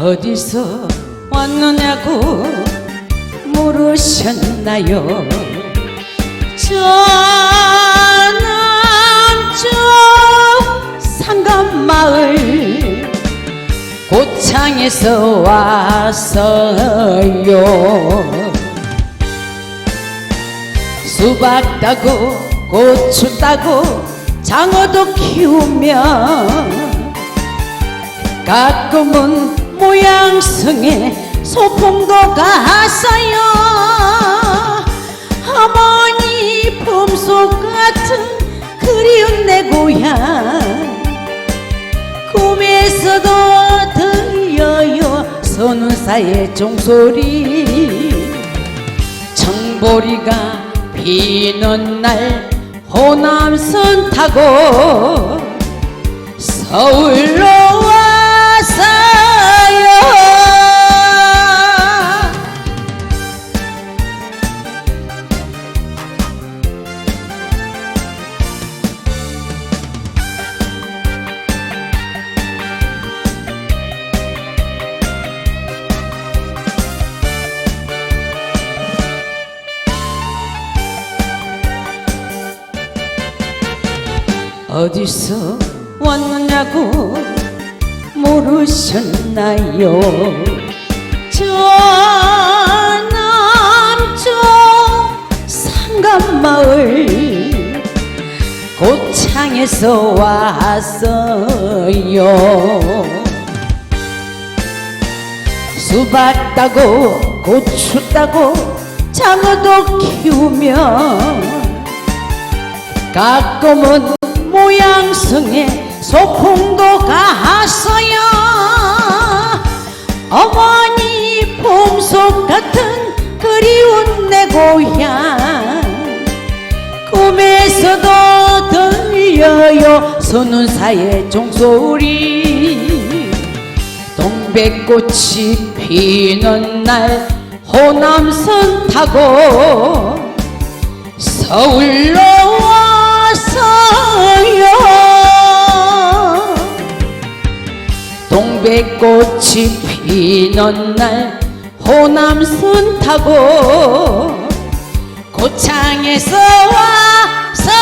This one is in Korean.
어디서 왔느냐고 물으셨나요? 저 남쪽 상간마을 고창에서 왔어요. 수박 따고 고추 따고 장어도 키우며 가끔은 모양성에 소풍도 갔어요 어머니 품속 같은 그리운 내 고향. 꿈에서도 들려요 선우사의 종소리. 청보리가 비는 날 호남선 타고 어디서 왔느냐고 물으셨나요? 저 남쪽 상간마을 고창에서 왔어요. 수박 따고 고추 따고 장어도 키우며 가끔은 모양성에 소풍도 갔어요. 어머니 봄속 같은 그리운 내 고향. 꿈에서도 들려요. 선운사의 종소리. 동백꽃이 피는 날 호남선 타고 서울로 꽃이 피는 날 호남선 타고 고창에서 왔어요